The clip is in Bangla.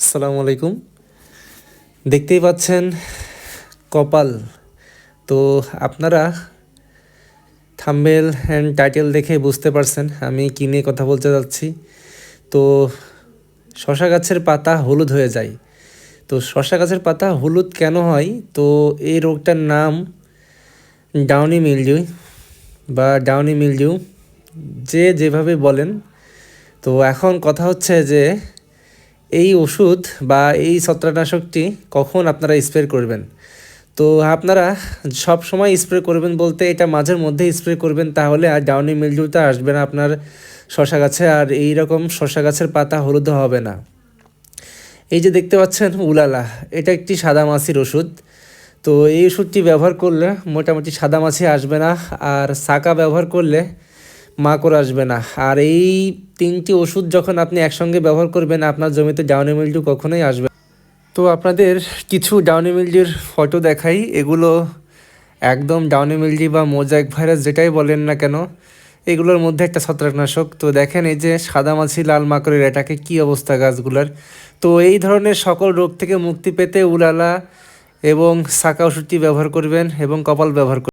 আসসালামু আলাইকুম। দেখতেই পাচ্ছেন কপাল। তো আপনারা থাম্বেল অ্যান্ড টাইটেল দেখে বুঝতে পারছেন আমি কী নিয়ে কথা বলতে যাচ্ছি। তো শশা গাছের পাতা হলুদ হয়ে যায়। তো শশা গাছের পাতা হলুদ কেন হয়? তো এই রোগটার নাম ডাউনি মিলজিউ বা ডাউনি মিলজিউ যে যেভাবে বলেন। তো এখন কথা হচ্ছে যে এই ওষুধ বা এই ছত্রাকনাশকটি কখন আপনারা স্প্রে করবেন? তো আপনারা সব সময় স্প্রে করবেন বলতে এটা মাঝের মধ্যে স্প্রে করবেন, তাহলে আর ডাউনি মিলজুটা আসবে না আপনার শশা গাছে, আর এই রকম শশা গাছের পাতা হলুদ হবে না। এই যে দেখতে পাচ্ছেন উলালা, এটা একটি সাদা মাছির ওষুধ। তো এই ওষুধটি ব্যবহার করলে মোটামুটি সাদা মাছি আসবে না, আর সাকা ব্যবহার করলে মাকড় আসবে না। আর এই তিনটি ওষুধ যখন আপনি একসঙ্গে ব্যবহার করবেন, আপনার জমিতে ডাউনি মিলডিউ কখনোই আসবে তো আপনাদের কিছু ডাউনি মিলডিউর ফটো দেখাই। এগুলো একদম ডাউনি মিলডি বা মোজাইক ভাইরাস যেটাই বলেন না কেন, এগুলোর মধ্যে একটা ছত্রাকনাশক। তো দেখেন এই যে সাদা মাছি, লাল মাকড়ের, এটাকে কি অবস্থা গাছগুলোর? তো এই ধরনের সকল রোগ থেকে মুক্তি পেতে উলালা এবং সাকা ওষুধটি ব্যবহার করবেন এবং কপাল ব্যবহার